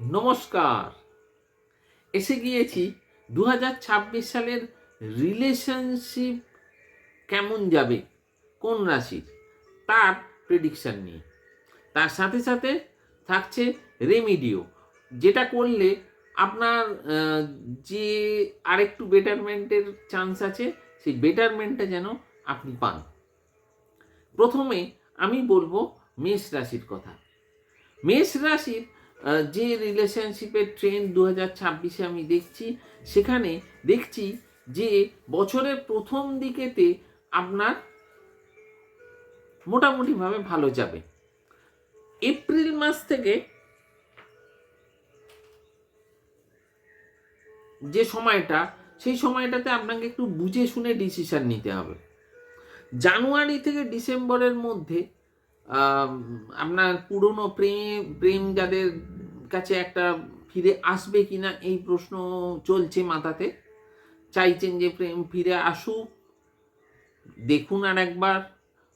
নমস্কার। এসে গিয়েছি দু হাজার ছাব্বিশ সালের রিলেশনশিপ কেমন যাবে, কোন রাশির, তার প্রেডিকশান নিয়ে। তার সাথে সাথে থাকছে রেমিডিও যেটা করলে আপনার যে আরেকটু বেটারমেন্টের চান্স আছে, সেই বেটারমেন্টটা যেন আপনি পান। প্রথমে আমি বলব মেষ রাশির কথা। মেষ রাশির যে রিলেশনশিপের ট্রেন্ড দু হাজার ছাব্বিশে আমি দেখছি, সেখানে দেখছি যে বছরের প্রথম দিকেতে আপনার মোটামুটিভাবে ভালো যাবে। এপ্রিল মাস থেকে যে সময়টা, সেই সময়টাতে আপনাকে একটু বুঝে শুনে ডিসিশন নিতে হবে। জানুয়ারি থেকে ডিসেম্বরের মধ্যে আপনার পুরনো প্রেম প্রেম যাদের কাছে একটা ফিরে আসবে কিনা এই প্রশ্ন চলছে মাথাতে। চাইছেন যে প্রেম ফিরে আসুক। দেখুন আর একবার,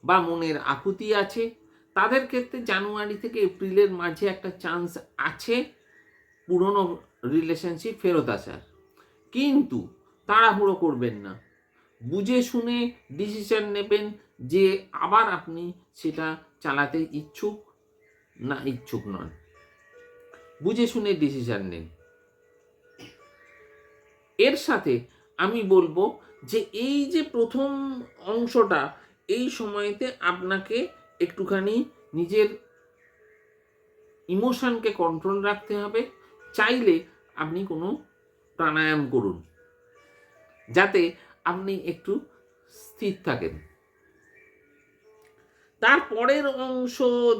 বা মনের আকুতি আছে। তাদের ক্ষেত্রে জানুয়ারি থেকে এপ্রিলের মাঝে একটা চান্স আছে পুরনো রিলেশনশিপ ফেরত আসার। কিন্তু তাড়াহুড়ো করবেন না। বুঝে শুনে ডিসিশন নেবেন যে আবার আপনি সেটা চালাতে ইচ্ছুক না ইচ্ছুক নন। বুঝে শুনে ডিসিশন নিন। এর সাথে আমি বলব যে এই যে প্রথম অংশটা, এই সময়তে আপনাকে একটুখানি নিজের ইমোশনকে কন্ট্রোল রাখতে হবে। চাইলে আপনি কোনো প্রাণায়াম করুন। যাতে আপনি একটু স্থির থাকেন। তারপরের অংশ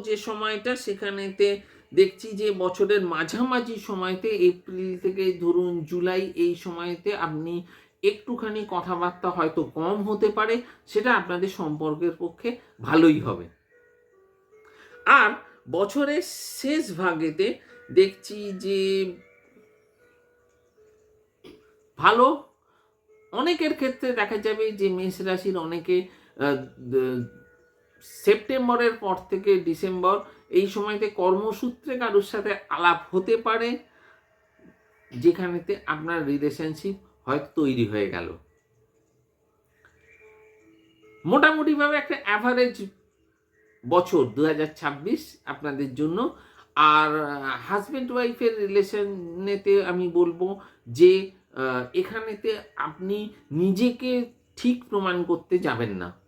যে সময়টা সেখানেতে দেখছি যে বছরের মাঝামাঝি সময়তে এপ্রিল থেকে ধরুন জুলাই এই সময়তে আপনি একটুখানি কথাবার্তা হয়তো কম হতে পারে, সেটা আপনাদের সম্পর্কের পক্ষে ভালোই হবে। আর বছরের শেষ ভাগেতে দেখছি যে ভালো, অনেকের ক্ষেত্রে দেখা যাবে যে মেষ রাশির অনেকে সেপ্টেম্বরের পর থেকে ডিসেম্বর, এই সময়তে কর্মসূত্রে কারোর সাথে আলাপ হতে পারে, যেখানেতে আপনার রিলেশনশিপ হয়তো তৈরি হয়ে গেল। মোটামুটিভাবে একটা অ্যাভারেজ বছর দু হাজার ছাব্বিশ আপনাদের জন্য। আর হাজব্যান্ড ওয়াইফের রিলেশনেতে আমি বলব যে এখানেতে আপনি নিজেকে ঠিক প্রমাণ করতে যাবেন না।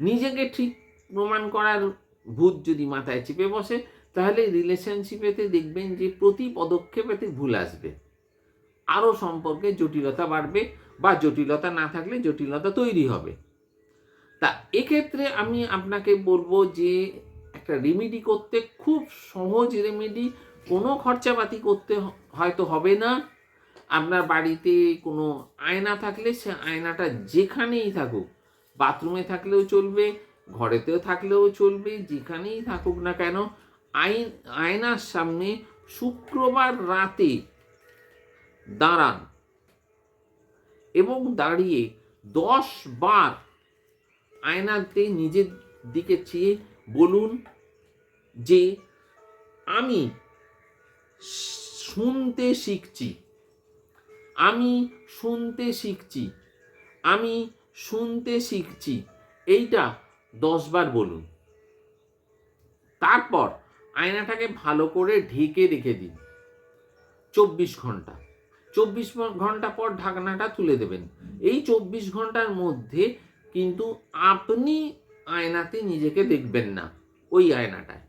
নিজেকে ঠিক প্রমাণ করার ভূত যদি মাথায় চেপে বসে, তাহলে রিলেশনশিপেতে দেখবেন যে প্রতি পদক্ষেপেতে ভুল আসবে। আরও সম্পর্কে জটিলতা বাড়বে বা জটিলতা না থাকলে জটিলতা তৈরি হবে। তা এক্ষেত্রে আমি আপনাকে বলব যে একটা রেমেডি করতে খুব সহজ রেমেডি কোনো খরচাপাতি করতে হয়তো হবে না। আপনার বাড়িতে কোনো আয়না থাকলে সে আয়নাটা যেখানেই থাকুক বাথরুমে থাকলেও চলবে, ঘরেতেও থাকলেও চলবে, যেখানেই থাকুক না কেন, আইন, আয়নার সামনে শুক্রবার রাতে দাঁড়ান এবং দাঁড়িয়ে দশ বার আয়নাতে নিজের দিকে চেয়ে বলুন যে, আমি শুনতে শিখছি। আমি শুনতে শিখছি। আমি শুনতে শিখছি। এইটা দশবার বলুন। তারপর আয়নাটাকে ভালো করে ঢেকে রেখে দিন। চব্বিশ ঘণ্টা। চব্বিশ ঘণ্টা পর ঢাকনাটা তুলে দেবেন। এই চব্বিশ ঘণ্টার মধ্যে কিন্তু আপনি আয়নাতে নিজেকে দেখবেন না, ওই আয়নাটায়।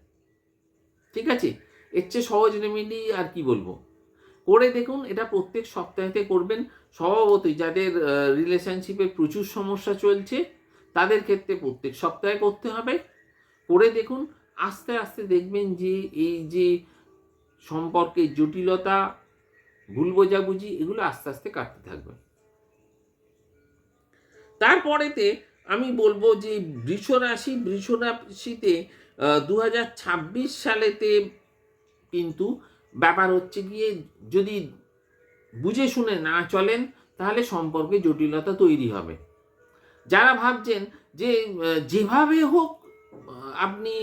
ঠিক আছে? এর চেয়ে সহজ রেমেডি আর কি বলব? করে দেখুন, এটা প্রত্যেক সপ্তাহেতে করবেন। স্বভাবতই যাদের রিলেশনশিপে প্রচুর সমস্যা চলছে, তাদের ক্ষেত্রে প্রত্যেক সপ্তাহে করতে হবে। করে দেখুন, আস্তে আস্তে দেখবেন যে এই যে সম্পর্কের জটিলতা, ভুল বোঝাবুঝি, এগুলো আস্তে আস্তে কাটতে থাকবে। তারপরেতে আমি বলব যে বৃষ রাশি, বৃষ রাশিতে দু হাজার ছাব্বিশ সালেতে কিন্তু ব্যাপার হচ্ছে গিয়ে যদি বুঝে শুনে না চলেন, তাহলে সম্পর্কে জটিলতা তৈরি হবে। যারা ভাবছেন যে যেভাবে হোক আপনি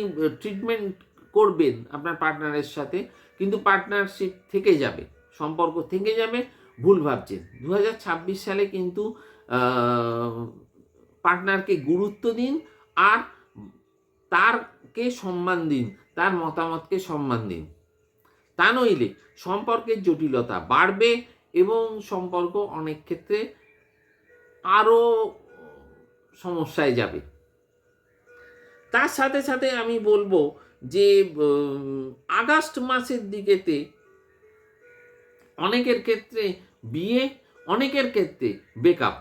ট্রিটমেন্ট করবেন আপনার পার্টনারের সাথে, কিন্তু পার্টনারশিপ থেকে যাবে, সম্পর্ক থেকে যাবে, ভুল ভাবছেন। দু হাজার ছাব্বিশ সালে কিন্তু পার্টনারকে গুরুত্ব দিন আর তারকে সম্মান দিন, তার মতামতকে সম্মান দিন। তা নইলে সম্পর্কের জটিলতা বাড়বে এবং সম্পর্ক অনেক ক্ষেত্রে আরও সমস্যায় যাবে। তার সাথে সাথে আমি বলব যে আগস্ট মাসের দিকেতে অনেকের ক্ষেত্রে বিয়ে, অনেকের ক্ষেত্রে বেকআপ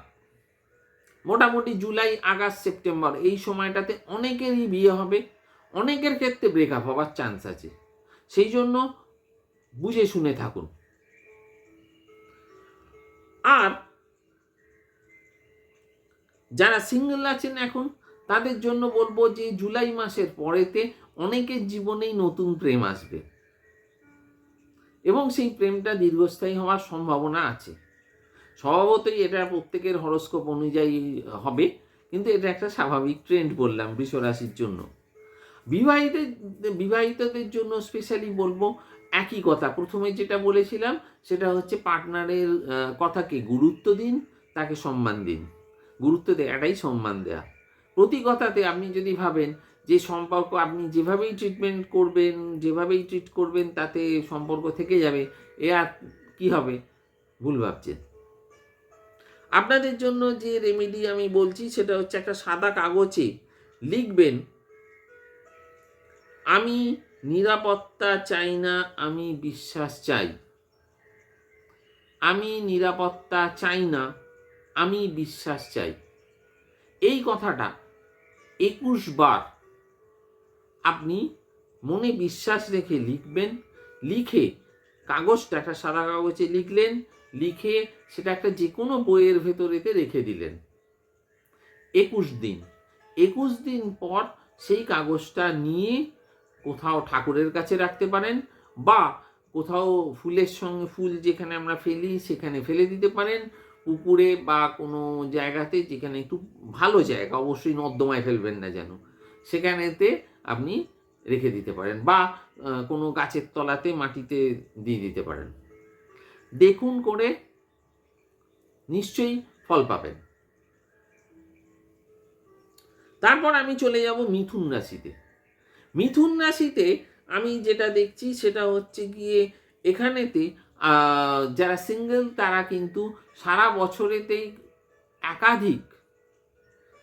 মোটামুটি জুলাই, আগস্ট, সেপ্টেম্বর এই সময়টাতে অনেকেরই বিয়ে হবে, অনেকের ক্ষেত্রে ব্রেকআপ হওয়ার চান্স আছে। সেই জন্য বুঝে শুনে থাকুন। আর যারা সিঙ্গেল আছেন এখন, তাদের জন্য বলব যে জুলাই মাসের পরেতে অনেকের জীবনেই নতুন প্রেম আসবে। এবং সেই প্রেমটা দীর্ঘস্থায়ী হওয়ার সম্ভাবনা আছে। স্বভাবতই এটা প্রত্যেকের হরস্কোপ অনুযায়ী হবে, কিন্তু এটা একটা স্বাভাবিক ট্রেন্ড বললাম বৃষ রাশির জন্য। বিবাহিত বিবাহিতদের জন্য স্পেশালি বলব একই কথা। প্রথমে যেটা বলেছিলাম, সেটা হচ্ছে পার্টনারের কথাকে গুরুত্ব দিন, তাকে সম্মান দিন। গুরুত্ব দেওয়াটাই সম্মান দেয়া। প্রতি কথাতে আপনি যদি ভাবেন যে সম্পর্ক, আপনি যেভাবেই ট্রিটমেন্ট করবেন, যেভাবেই ট্রিট করবেন, তাতে সম্পর্ক থেকে যাবে, এ আর কী হবে? ভুল ভাবছেন। আপনাদের জন্য যে রেমেডি আমি বলছি, সেটা হচ্ছে একটা সাদা কাগজে লিখবেন, আমি নিরাপত্তা চাই না, আমি বিশ্বাস চাই। আমি নিরাপত্তা চাই না, আমি বিশ্বাস চাই। এই কথাটা একুশ বার আপনি মনে বিশ্বাস রেখে লিখবেন, লিখে কাগজটা একটা সাদা কাগজে লিখলেন, লিখে সেটা একটা যে কোনো বইয়ের ভেতরেতে রেখে দিলেন। একুশ দিন। একুশ দিন পর সেই কাগজটা নিয়ে কোথাও ঠাকুরের কাছে রাখতে পারেন বা কোথাও ফুলের সঙ্গে ফুল যেখানে আমরা ফেলি সেখানে ফেলে দিতে পারেন। পুকুরে বা কোনো জায়গাতে যেখানে একটু ভালো জায়গা, অবশ্যই নর্দমায় ফেলবেন না যেন, সেখানেতে আপনি রেখে দিতে পারেন বা কোনো গাছের তলাতে মাটিতে দিয়ে দিতে পারেন। দেখুন করে নিশ্চয়ই ফল পাবেন। তারপর আমি চলে যাব মিথুন রাশিতে। মিথুন রাশিতে আমি যেটা দেখছি সেটা হচ্ছে গিয়ে এখানেতে যারা সিঙ্গেল তারা কিন্তু সারা বছরেতেই একাধিক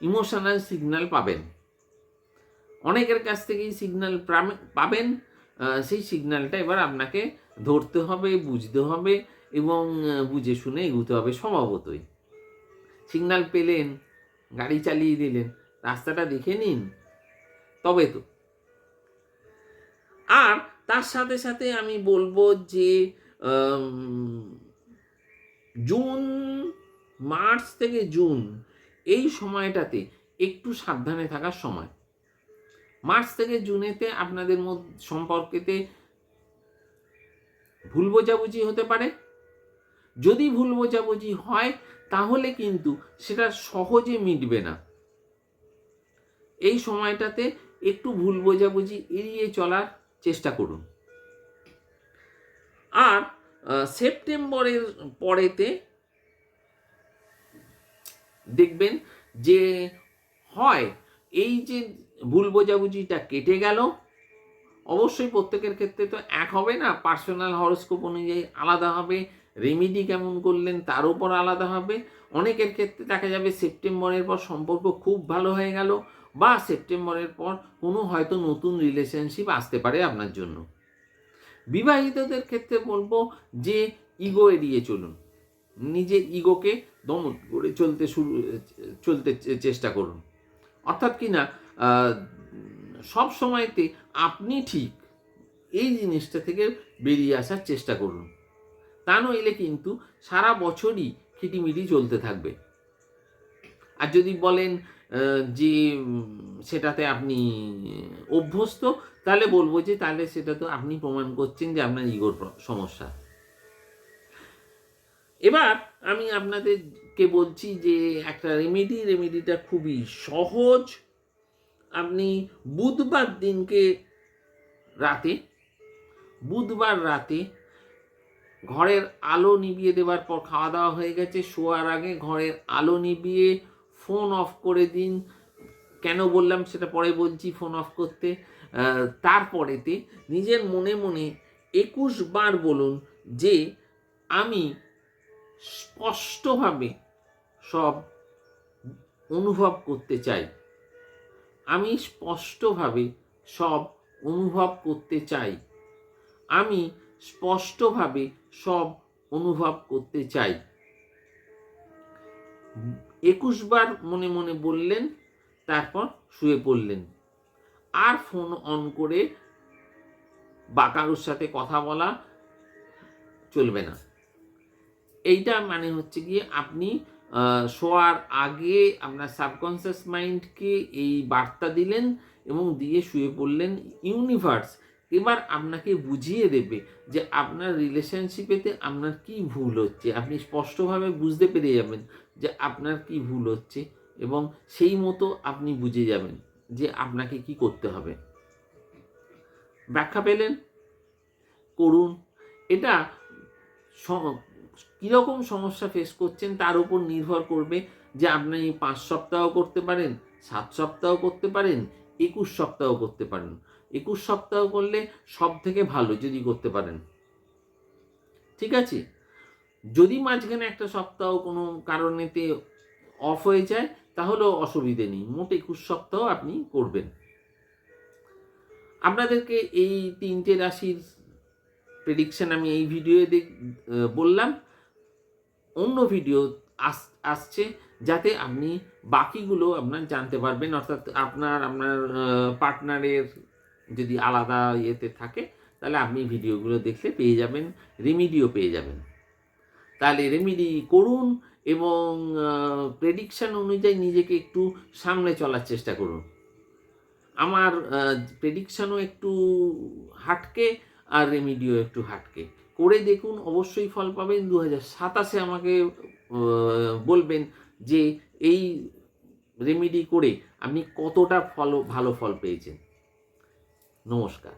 ইমোশনাল সিগন্যাল পাবেন। অনেকের কাছ থেকেই সিগন্যাল পাবেন সেই সিগন্যালটা এবার আপনাকে ধরতে হবে, বুঝতে হবে এবং বুঝে শুনে এগুতে হবে স্বভাবতই। সিগন্যাল পেলেন, গাড়ি চালিয়ে দিলেন, রাস্তাটা দেখে নিন, তবে তো। আর তার সাথে সাথে আমি বলব যে জুন, মার্চ থেকে জুন এই সময়টাতে একটু সাবধানে থাকার সময়। মার্চ থেকে জুনেতে আপনাদের মধ্যে সম্পর্কেতে ভুল বোঝাবুঝি হতে পারে। যদি ভুল বোঝাবুঝি হয়, তাহলে কিন্তু সেটা সহজে মিটবে না। এই সময়টাতে একটু ভুল বোঝাবুঝি এড়িয়ে চলার চেষ্টা করুন। আর সেপ্টেম্বরের পরেতে দেখবেন যে হয়, এই যে ভুল বোঝাবুঝিটা কেটে গেল, অবশ্যই প্রত্যেকের ক্ষেত্রে তো এক হবে না, পার্সোনাল হরস্কোপ অনুযায়ী আলাদা হবে, রেমিডি কেমন করলেন তার উপর আলাদা হবে। অনেকের ক্ষেত্রে দেখা যাবে সেপ্টেম্বরের পর সম্পর্ক খুব ভালো হয়ে গেল বা সেপ্টেম্বরের পর কোনো হয়তো নতুন রিলেশনশিপ আসতে পারে আপনার জন্য। বিবাহিতদের ক্ষেত্রে বলব যে ইগো এড়িয়ে চলুন। নিজের ইগোকে দমন করে চলতে শুরু, চলতে চেষ্টা করুন। অর্থাৎ কি না সব সময়তে আপনি ঠিক এই জিনিসটা থেকে বেরিয়ে আসার চেষ্টা করুন। তা নইলে কিন্তু সারা বছরই খিটিমিটি চলতে থাকবে। আর যদি বলেন যে সেটাতে আপনি অভ্যস্ত, তাহলে বলব যে, তাহলে সেটা তো আপনি প্রমাণ করছেন যে আপনার ইগোর সমস্যা। এবার আমি আপনাদেরকে বলছি যে, একটা রেমেডি রেমেডিটা খুবই সহজ। আপনি বুধবার দিনকে রাতে, বুধবার রাতে ঘরের আলো নিভিয়ে দেওয়ার পর খাওয়া দাওয়া হয়ে গেছে, শোয়ার আগে ঘরের আলো নিভিয়ে ফোন অফ করে দিন। কেন বললাম সেটা পরে বলছি ফোন অফ করতে। তারপরেতে নিজের মনে মনে একুশ বার বলুন যে আমি স্পষ্টভাবে সব অনুভব করতে চাই। আমি স্পষ্টভাবে সব অনুভব করতে চাই। আমি স্পষ্টভাবে সব অনুভব করতে চাই। একুশ বার মনে মনে বললেন, তারপর শুয়ে পড়লেন। আর ফোন অন করে বা কারোর সাথে কথা বলা চলবে না। এইটা মানে হচ্ছে গিয়ে আপনি শোয়ার আগে আপনার সাবকনসিয়াস মাইন্ডকে এই বার্তা দিলেন এবং দিয়ে শুয়ে পড়লেন ইউনিভার্স এবার আপনাকে বুঝিয়ে দেবে যে আপনার রিলেশনশিপেতে আপনার কি ভুল হচ্ছে। আপনি স্পষ্টভাবে বুঝতে পেরে যাবেন। যে আপনার কি ভুল হচ্ছে এবং সেই মতো আপনি বুঝে যাবেন যে আপনাকে কি করতে হবে। ব্যাখ্যা পেলেন? করুন। এটা কীরকম সমস্যা ফেস করছেন তার উপর নির্ভর করবে যে আপনি পাঁচ সপ্তাহ করতে পারেন, সাত সপ্তাহ করতে পারেন, একুশ সপ্তাহ করতে পারেন। একুশ সপ্তাহ করলে সব থেকে ভালো যদি করতে পারেন। ঠিক আছে? যদি মাঝখানে একটা সপ্তাহ কোনো কারণেতে অফ হয়ে যায়, তাহলেও অসুবিধে নেই। মোট একুশ সপ্তাহ আপনি করবেন। আপনাদেরকে এই তিনটে রাশির প্রেডিকশন আমি এই ভিডিওয়ে দেখ বললাম। অন্য ভিডিও আস, আসছে যাতে আপনি বাকিগুলো আপনার জানতে পারবেন। অর্থাৎ আপনার আপনার পার্টনারের যদি আলাদা ইয়েতে থাকে, তাহলে আপনি ভিডিওগুলো দেখলে পেয়ে যাবেন রেমিডিও পেয়ে যাবেন। তাহলে রেমিডি করুন এবং প্রেডিকশান অনুযায়ী নিজেকে একটু সামনে চলার চেষ্টা করুন। আমার প্রেডিকশানও একটু হাটকে আর রেমিডিও একটু হাটকে। করে দেখুন, অবশ্যই ফল পাবেন। দু হাজার সাতাশে আমাকে বলবেন যে এই রেমিডি করে আপনি কতটা ফল, ভালো ফল পেয়েছেন। নমস্কার।